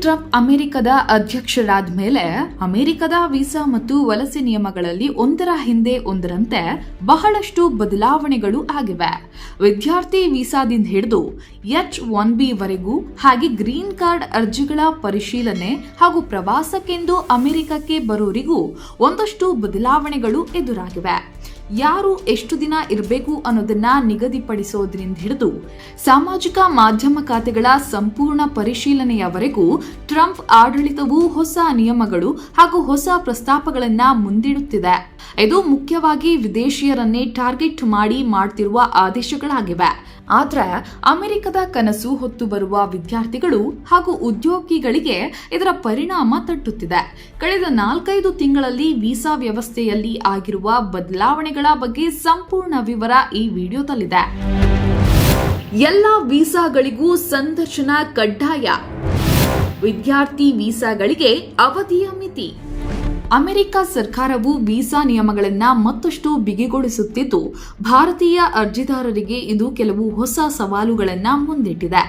Donald Trump ಅಮೆರಿಕದ ಅಧ್ಯಕ್ಷರಾದ ಮೇಲೆ ಅಮೆರಿಕದ ವೀಸಾ ಮತ್ತು ವಲಸೆ ನಿಯಮಗಳಲ್ಲಿ ಒಂದರ ಹಿಂದೆ ಒಂದರಂತೆ ಬಹಳಷ್ಟು ಬದಲಾವಣೆಗಳು ಆಗಿವೆ. ವಿದ್ಯಾರ್ಥಿ ವೀಸಾದಿಂದ ಹಿಡಿದು ಎಚ್ ಒನ್ ಬಿ ವರೆಗೂ ಹಾಗೆ ಗ್ರೀನ್ ಕಾರ್ಡ್ ಅರ್ಜಿಗಳ ಪರಿಶೀಲನೆ ಹಾಗೂ ಪ್ರವಾಸಕ್ಕೆಂದು ಅಮೆರಿಕಕ್ಕೆ ಬರೋರಿಗೂ ಒಂದಷ್ಟು ಬದಲಾವಣೆಗಳು ಎದುರಾಗಿವೆ. ಯಾರು ಎಷ್ಟು ದಿನ ಇರಬೇಕು ಅನ್ನೋದನ್ನ ನಿಗದಿಪಡಿಸೋದ್ರಿಂದ ಹಿಡಿದು ಸಾಮಾಜಿಕ ಮಾಧ್ಯಮ ಖಾತೆಗಳ ಸಂಪೂರ್ಣ ಪರಿಶೀಲನೆಯವರೆಗೂ ಟ್ರಂಪ್ ಆಡಳಿತವು ಹೊಸ ನಿಯಮಗಳು ಹಾಗೂ ಹೊಸ ಪ್ರಸ್ತಾಪಗಳನ್ನ ಮುಂದಿಡುತ್ತಿದೆ. ಇದು ಮುಖ್ಯವಾಗಿ ವಿದೇಶಿಯರನ್ನೇ ಟಾರ್ಗೆಟ್ ಮಾಡಿ ಮಾಡ್ತಿರುವ ಆದೇಶಗಳಾಗಿವೆ. ಆದ್ರೆ ಅಮೆರಿಕದ ಕನಸು ಹೊತ್ತು ಬರುವ ವಿದ್ಯಾರ್ಥಿಗಳು ಹಾಗೂ ಉದ್ಯೋಗಿಗಳಿಗೆ ಇದರ ಪರಿಣಾಮ ತಟ್ಟುತ್ತಿದೆ. ಕಳೆದ ನಾಲ್ಕೈದು ತಿಂಗಳಲ್ಲಿ ವೀಸಾ ವ್ಯವಸ್ಥೆಯಲ್ಲಿ ಆಗಿರುವ ಬದಲಾವಣೆಗಳ ಬಗ್ಗೆ ಸಂಪೂರ್ಣ ವಿವರ ಈ ವಿಡಿಯೋದಲ್ಲಿದೆ. ಎಲ್ಲ ವೀಸಾಗಳಿಗೂ ಸಂದರ್ಶನ ಕಡ್ಡಾಯ. ವಿದ್ಯಾರ್ಥಿ ವೀಸಾಗಳಿಗೆ ಅವಧಿಯ ಮಿತಿ. ಅಮೆರಿಕ ಸರ್ಕಾರವು ವೀಸಾ ನಿಯಮಗಳನ್ನು ಮತ್ತಷ್ಟು ಬಿಗಿಗೊಳಿಸುತ್ತಿದ್ದು, ಭಾರತೀಯ ಅರ್ಜಿದಾರರಿಗೆ ಇದು ಕೆಲವು ಹೊಸ ಸವಾಲುಗಳನ್ನು ಮುಂದಿಟ್ಟಿದೆ.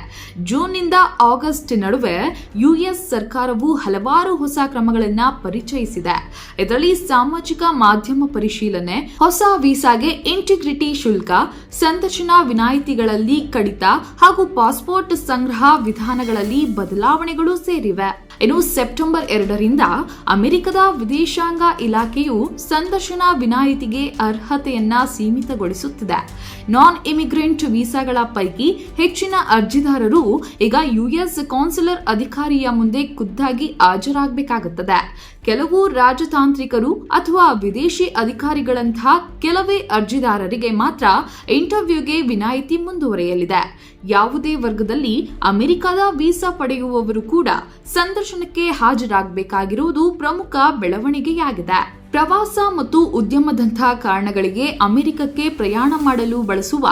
ಜೂನ್ನಿಂದ ಆಗಸ್ಟ್ ನಡುವೆ ಯುಎಸ್ ಸರ್ಕಾರವು ಹಲವಾರು ಹೊಸ ಕ್ರಮಗಳನ್ನು ಪರಿಚಯಿಸಿದೆ. ಇದರಲ್ಲಿ ಸಾಮಾಜಿಕ ಮಾಧ್ಯಮ ಪರಿಶೀಲನೆ, ಹೊಸ ವೀಸಾಗೆ ಇಂಟಿಗ್ರಿಟಿ ಶುಲ್ಕ, ಸಂದರ್ಶನ ವಿನಾಯಿತಿಗಳಲ್ಲಿ ಕಡಿತ ಹಾಗೂ ಪಾಸ್ಪೋರ್ಟ್ ಸಂಗ್ರಹ ವಿಧಾನಗಳಲ್ಲಿ ಬದಲಾವಣೆಗಳು ಸೇರಿವೆ. ಇನ್ನು ಸೆಪ್ಟೆಂಬರ್ ಎರಡರಿಂದ ಅಮೆರಿಕದ ವಿದೇಶಾಂಗ ಇಲಾಖೆಯು ಸಂದರ್ಶನ ವಿನಾಯಿತಿಗೆ ಅರ್ಹತೆಯನ್ನ ಸೀಮಿತಗೊಳಿಸುತ್ತಿದೆ. ನಾನ್ ಇಮಿಗ್ರೆಂಟ್ ವೀಸಾಗಳ ಪೈಕಿ ಹೆಚ್ಚಿನ ಅರ್ಜಿದಾರರು ಈಗ ಯುಎಸ್ ಕೌನ್ಸಿಲರ್ ಅಧಿಕಾರಿಯ ಮುಂದೆ ಖುದ್ದಾಗಿ ಹಾಜರಾಗಬೇಕಾಗುತ್ತದೆ. ಕೆಲವು ರಾಜತಾಂತ್ರಿಕರು ಅಥವಾ ವಿದೇಶಿ ಅಧಿಕಾರಿಗಳಂತಹ ಕೆಲವೇ ಅರ್ಜಿದಾರರಿಗೆ ಮಾತ್ರ ಇಂಟರ್ವ್ಯೂಗೆ ವಿನಾಯಿತಿ ಮುಂದುವರೆಯಲಿದೆ. ಯಾವುದೇ ವರ್ಗದಲ್ಲಿ ಅಮೆರಿಕದ ವೀಸಾ ಪಡೆಯುವವರು ಕೂಡ ಸಂದರ್ಶನಕ್ಕೆ ಹಾಜರಾಗಬೇಕಾಗಿರುವುದು ಪ್ರಮುಖ ಬೆಳವಣಿಗೆಯಾಗಿದೆ. ಪ್ರವಾಸ ಮತ್ತು ಉದ್ಯಮದಂತಹ ಕಾರಣಗಳಿಗೆ ಅಮೆರಿಕಕ್ಕೆ ಪ್ರಯಾಣ ಮಾಡಲು ಬಳಸುವ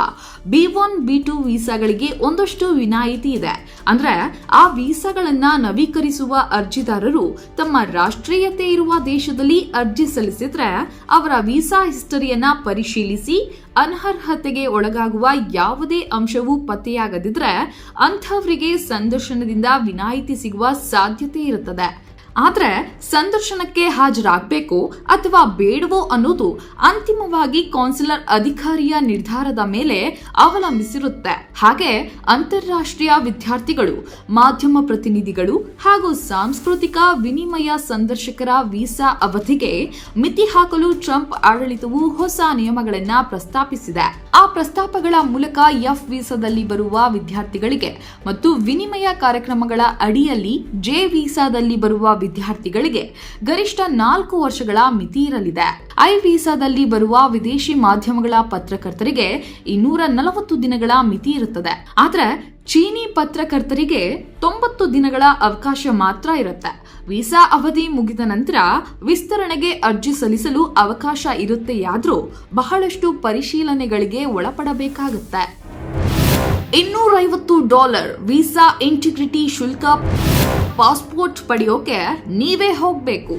ಬಿ ಒನ್, ಬಿ ಟು ವೀಸಾಗಳಿಗೆ ಒಂದಷ್ಟು ವಿನಾಯಿತಿ ಇದೆ. ಅಂದ್ರೆ ಆ ವೀಸಾಗಳನ್ನ ನವೀಕರಿಸುವ ಅರ್ಜಿದಾರರು ತಮ್ಮ ರಾಷ್ಟ್ರೀಯತೆ ಇರುವ ದೇಶದಲ್ಲಿ ಅರ್ಜಿ ಸಲ್ಲಿಸಿದ್ರೆ ಅವರ ವೀಸಾ ಹಿಸ್ಟರಿಯನ್ನ ಪರಿಶೀಲಿಸಿ ಅನರ್ಹತೆಗೆ ಒಳಗಾಗುವ ಯಾವುದೇ ಅಂಶವೂ ಪತ್ತೆಯಾಗದಿದ್ರೆ ಅಂಥವರಿಗೆ ಸಂದರ್ಶನದಿಂದ ವಿನಾಯಿತಿ ಸಿಗುವ ಸಾಧ್ಯತೆ ಇರುತ್ತದೆ. ಆದ್ರೆ ಸಂದರ್ಶನಕ್ಕೆ ಹಾಜರಾಗಬೇಕು ಅಥವಾ ಬೇಡವೋ ಅನ್ನೋದು ಅಂತಿಮವಾಗಿ ಕೌನ್ಸಿಲರ್ ಅಧಿಕಾರಿಯ ನಿರ್ಧಾರದ ಮೇಲೆ ಅವಲಂಬಿಸಿರುತ್ತೆ. ಹಾಗೆ ಅಂತಾರಾಷ್ಟ್ರೀಯ ವಿದ್ಯಾರ್ಥಿಗಳು, ಮಾಧ್ಯಮ ಪ್ರತಿನಿಧಿಗಳು ಹಾಗೂ ಸಾಂಸ್ಕೃತಿಕ ವಿನಿಮಯ ಸಂದರ್ಶಕರ ವೀಸಾ ಅವಧಿಗೆ ಮಿತಿ ಹಾಕಲು ಟ್ರಂಪ್ ಆಡಳಿತವು ಹೊಸ ನಿಯಮಗಳನ್ನು ಪ್ರಸ್ತಾಪಿಸಿದೆ. ಆ ಪ್ರಸ್ತಾಪಗಳ ಮೂಲಕ ಎಫ್ ವೀಸಾದಲ್ಲಿ ಬರುವ ವಿದ್ಯಾರ್ಥಿಗಳಿಗೆ ಮತ್ತು ವಿನಿಮಯ ಕಾರ್ಯಕ್ರಮಗಳ ಅಡಿಯಲ್ಲಿ ಜೆ ವೀಸಾದಲ್ಲಿ ಬರುವ ವಿದ್ಯಾರ್ಥಿಗಳಿಗೆ ಗರಿಷ್ಠ ನಾಲ್ಕು ವರ್ಷಗಳ ಮಿತಿ ಇರಲಿದೆ. ಐ ವೀಸಾದಲ್ಲಿ ಬರುವ ವಿದೇಶಿ ಮಾಧ್ಯಮಗಳ ಪತ್ರಕರ್ತರಿಗೆ ಇನ್ನೂರ ನಲವತ್ತು ದಿನಗಳ ಮಿತಿ ಇರುತ್ತದೆ. ಆದರೆ ಚೀನಿ ಪತ್ರಕರ್ತರಿಗೆ ತೊಂಬತ್ತು ದಿನಗಳ ಅವಕಾಶ ಮಾತ್ರ ಇರುತ್ತೆ. ವೀಸಾ ಅವಧಿ ಮುಗಿದ ನಂತರ ವಿಸ್ತರಣೆಗೆ ಅರ್ಜಿ ಸಲ್ಲಿಸಲು ಅವಕಾಶ ಇರುತ್ತೆಯಾದರೂ ಬಹಳಷ್ಟು ಪರಿಶೀಲನೆಗಳಿಗೆ ಒಳಪಡಬೇಕಾಗುತ್ತೆ. ಇನ್ನೂರೈವತ್ತು ಡಾಲರ್ ವೀಸಾ ಇಂಟಿಗ್ರಿಟಿ ಶುಲ್ಕ ಪಾಸ್ಪೋರ್ಟ್ ಪಡೆಯೋಕೆ ನೀವೇ ಹೋಗಬೇಕು.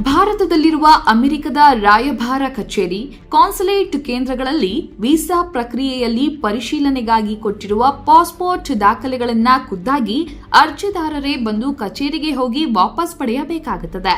ಭಾರತದಲ್ಲಿರುವ ಅಮೆರಿಕದ ರಾಯಭಾರ ಕಚೇರಿ, ಕಾನ್ಸುಲೇಟ್ ಕೇಂದ್ರಗಳಲ್ಲಿ ವೀಸಾ ಪ್ರಕ್ರಿಯೆಯಲ್ಲಿ ಪರಿಶೀಲನೆಗಾಗಿ ಕೊಟ್ಟಿರುವ ಪಾಸ್ಪೋರ್ಟ್ ದಾಖಲೆಗಳನ್ನ ಖುದ್ದಾಗಿ ಅರ್ಜಿದಾರರೇ ಬಂದು ಕಚೇರಿಗೆ ಹೋಗಿ ವಾಪಸ್ ಪಡೆಯಬೇಕಾಗುತ್ತದೆ.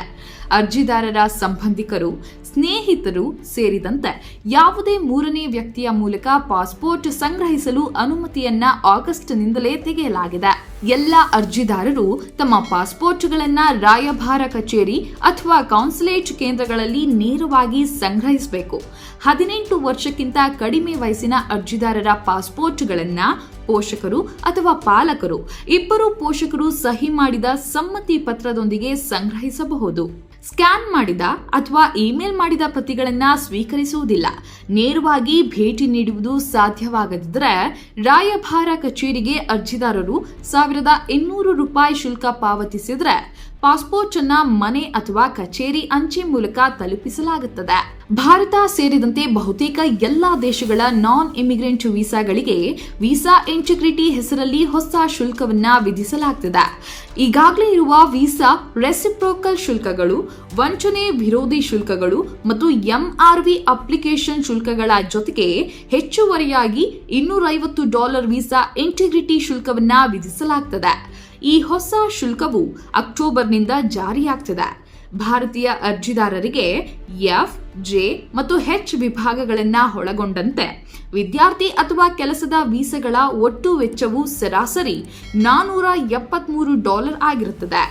ಅರ್ಜಿದಾರರ ಸಂಬಂಧಿಕರು ಸ್ನೇಹಿತರು ಸೇರಿದಂತೆ ಯಾವುದೇ ಮೂರನೇ ವ್ಯಕ್ತಿಯ ಮೂಲಕ ಪಾಸ್ಪೋರ್ಟ್ ಸಂಗ್ರಹಿಸಲು ಅನುಮತಿಯನ್ನ ಆಗಸ್ಟ್ನಿಂದಲೇ ತೆಗೆಯಲಾಗಿದೆ. ಎಲ್ಲ ಅರ್ಜಿದಾರರು ತಮ್ಮ ಪಾಸ್ಪೋರ್ಟ್ಗಳನ್ನ ರಾಯಭಾರ ಕಚೇರಿ ಅಥವಾ ಕಾನ್ಸುಲೇಟ್ ಕೇಂದ್ರಗಳಲ್ಲಿ ನೇರವಾಗಿ ಸಂಗ್ರಹಿಸಬೇಕು. ಹದಿನೆಂಟು ವರ್ಷಕ್ಕಿಂತ ಕಡಿಮೆ ವಯಸ್ಸಿನ ಅರ್ಜಿದಾರರ ಪಾಸ್ಪೋರ್ಟ್ಗಳನ್ನ ಪೋಷಕರು ಅಥವಾ ಪಾಲಕರು, ಇಬ್ಬರು ಪೋಷಕರು ಸಹಿ ಮಾಡಿದ ಸಮ್ಮತಿ ಪತ್ರದೊಂದಿಗೆ ಸಂಗ್ರಹಿಸಬಹುದು. ಸ್ಕ್ಯಾನ್ ಮಾಡಿದ ಅಥವಾ ಇಮೇಲ್ ಮಾಡಿದ ಪ್ರತಿಗಳನ್ನು ಸ್ವೀಕರಿಸುವುದಿಲ್ಲ. ನೇರವಾಗಿ ಭೇಟಿ ನೀಡುವುದು ಸಾಧ್ಯವಾಗದಿದ್ದರೆ ರಾಯಭಾರ ಕಚೇರಿಗೆ ಅರ್ಜಿದಾರರು ಸಾವಿರದ ಇನ್ನೂರು ರೂಪಾಯಿ ಶುಲ್ಕ ಪಾವತಿಸಿದ್ರೆ ಪಾಸ್ಪೋರ್ಟ್ ಅನ್ನ ಮನೆ ಅಥವಾ ಕಚೇರಿ ಅಂಚೆ ಮೂಲಕ ತಲುಪಿಸಲಾಗುತ್ತದೆ. ಭಾರತ ಸೇರಿದಂತೆ ಬಹುತೇಕ ಎಲ್ಲಾ ದೇಶಗಳ ನಾನ್ ಇಮಿಗ್ರೆಂಟ್ ವೀಸಾಗಳಿಗೆ ವೀಸಾ ಇಂಟಿಗ್ರಿಟಿ ಹೆಸರಲ್ಲಿ ಹೊಸ ಶುಲ್ಕವನ್ನ ವಿಧಿಸಲಾಗುತ್ತದೆ ಈಗಾಗಲೇ ಇರುವ ವೀಸಾ ರೆಸಿಪ್ರೋಕಲ್ ಶುಲ್ಕಗಳು, ವಂಚನೆ ವಿರೋಧಿ ಶುಲ್ಕಗಳು ಮತ್ತು ಎಂಆರ್ವಿ ಅಪ್ಲಿಕೇಶನ್ ಶುಲ್ಕಗಳ ಜೊತೆಗೆ ಹೆಚ್ಚುವರಿಯಾಗಿ ಇನ್ನೂರೈವತ್ತು ಡಾಲರ್ ವೀಸಾ ಇಂಟಿಗ್ರಿಟಿ ಶುಲ್ಕವನ್ನ ವಿಧಿಸಲಾಗ್ತದೆ. ಈ ಹೊಸ ಶುಲ್ಕವು ಅಕ್ಟೋಬರ್ನಿಂದ ಜಾರಿಯಾಗ್ತದೆ. ಭಾರತೀಯ ಅರ್ಜಿದಾರರಿಗೆ ಎಫ್, ಜೆ ಮತ್ತು ಹೆಚ್ ವಿಭಾಗಗಳನ್ನ ಒಳಗೊಂಡಂತೆ ವಿದ್ಯಾರ್ಥಿ ಅಥವಾ ಕೆಲಸದ ವೀಸಗಳ ಒಟ್ಟು ವೆಚ್ಚವು ಸರಾಸರಿ ನಾನೂರ ಎಪ್ಪತ್ಮೂರು ಡಾಲರ್ ಆಗಿರುತ್ತದೆ.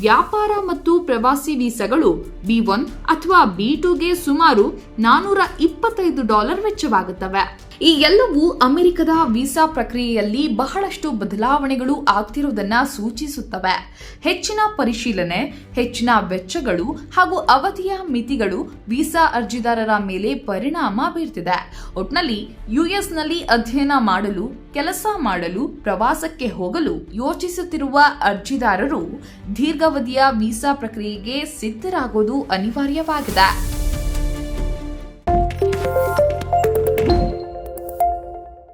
ವ್ಯಾಪಾರ ಮತ್ತು ಪ್ರವಾಸಿ ವೀಸಾಗಳು ಬಿ ಒನ್ ಅಥವಾ ಬಿ ಟುಗೆ ಸುಮಾರು ನಾನೂರ ಇಪ್ಪತ್ತೈದು ಡಾಲರ್ ವೆಚ್ಚವಾಗುತ್ತವೆ. ಈ ಎಲ್ಲವೂ ಅಮೆರಿಕದ ವೀಸಾ ಪ್ರಕ್ರಿಯೆಯಲ್ಲಿ ಬಹಳಷ್ಟು ಬದಲಾವಣೆಗಳು ಆಗ್ತಿರುವುದನ್ನ ಸೂಚಿಸುತ್ತವೆ. ಹೆಚ್ಚಿನ ಪರಿಶೀಲನೆ, ಹೆಚ್ಚಿನ ವೆಚ್ಚಗಳು ಹಾಗೂ ಅವಧಿಯ ಮಿತಿಗಳು ವೀಸಾ ಅರ್ಜಿದಾರರ ಮೇಲೆ ಪರಿಣಾಮ ಬೀರ್ತಿದೆ. ಒಟ್ನಲ್ಲಿ ಯುಎಸ್ನಲ್ಲಿ ಅಧ್ಯಯನ ಮಾಡಲು, ಕೆಲಸ ಮಾಡಲು, ಪ್ರವಾಸಕ್ಕೆ ಹೋಗಲು ಯೋಚಿಸುತ್ತಿರುವ ಅರ್ಜಿದಾರರು ದೀರ್ಘಾವಧಿಯ ವೀಸಾ ಪ್ರಕ್ರಿಯೆಗೆ ಸಿದ್ಧರಾಗೋದು ಅನಿವಾರ್ಯವಾಗಿದೆ.